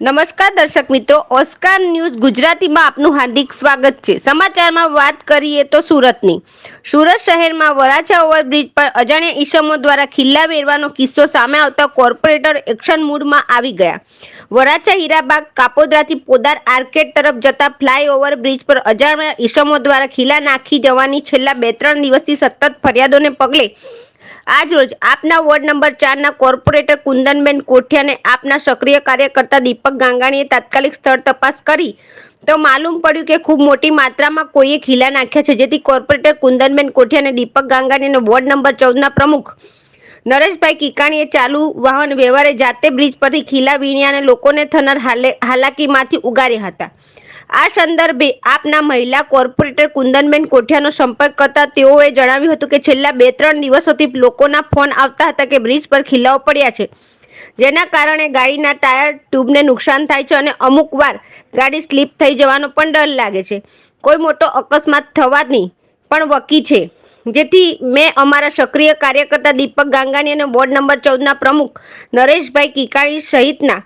નમસ્કાર દર્શક મિત્રો, ઓસ્કાર ન્યૂઝ ગુજરાતીમાં આપનું હાર્દિક સ્વાગત છે. સમાચારમાં વાત કરીએ તો સુરતની. સુરત શહેરમાં વરાછા ઓવરબ્રિજ પર અજાણ્યા ઈસમો દ્વારા ખિલ્લા વેરવાનો કિસ્સો સામે આવતા કોર્પોરેટર એક્શન મૂડમાં આવી ગયા. વરાછા હીરાબાગ કાપોદ્રાથી પોદાર આર્કેડ તરફ જતા ફ્લાયઓવર બ્રિજ પર અજાણ્યા ઈસમો દ્વારા ખીલા નાખી જવાની છેલ્લા બે ત્રણ દિવસથી સતત ફરિયાદોને પગલે આજરોજ આપના વોર્ડ નંબર ચારના કોર્પોરેટર કુંદનબેન કોઠિયાને આપના સક્રિય કાર્યકર્તા દીપક ગાંગાણીએ તાત્કાલિક સ્થળ તપાસ કરી. તો માલુમ પડ્યું કે ખૂબ મોટી માત્રામાં કોઈએ ખીલા નાખ્યા છે, જેથી કોર્પોરેટર કુંદનબેન કોઠિયા અને દીપક ગાંગાણીને વોર્ડ નંબર ચૌદના પ્રમુખ નરેશભાઈ કિકાણીએ ચાલુ વાહન વ્યવહારે જાતે બ્રિજ પરથી ખીલા વીણ્યા અને લોકોને થનાર હાલે હાલાકીમાંથી ઉગાર્યા હતા. આ સંદર્ભે આપના મહિલા કોર્પોરેટર કુંદનબેન કોઠિયાનો સંપર્ક કરતા તેઓએ જણાવ્યું હતું કે છેલ્લા બે ત્રણ દિવસોથી લોકોના ફોન આવતા હતા કે બ્રિજ પર ખીલાઓ પડ્યા છે. જેના કારણે ગાડીના ટાયર ટ્યુબને નુકસાન થાય છે અને અમુક વાર ગાડી સ્લીપ થઈ જવાનો પણ ડર લાગે છે. કોઈ મોટો અકસ્માત થવાની પણ વકી છે. જેથી મેં અમારા સક્રિય કાર્યકર્તા દીપક ગાંગાની અને વોર્ડ નંબર ચૌદના પ્રમુખ નરેશભાઈ કિકાણી સહિતના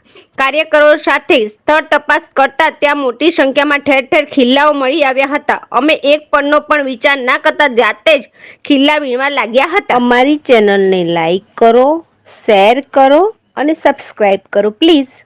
કાર્યકરો સાથે સ્થળ તપાસ કરતા ત્યાં મોટી સંખ્યામાં ઠેર ઠેર ખિલ્લાઓ મળી આવ્યા હતા. અમે એક પણનો પણ વિચાર ના કરતા જાતે જ ખિલ્લા વીણવા લાગ્યા હતા. અમારી ચેનલને લાઈક કરો, શેર કરો અને સબસ્ક્રાઇબ કરો, પ્લીઝ.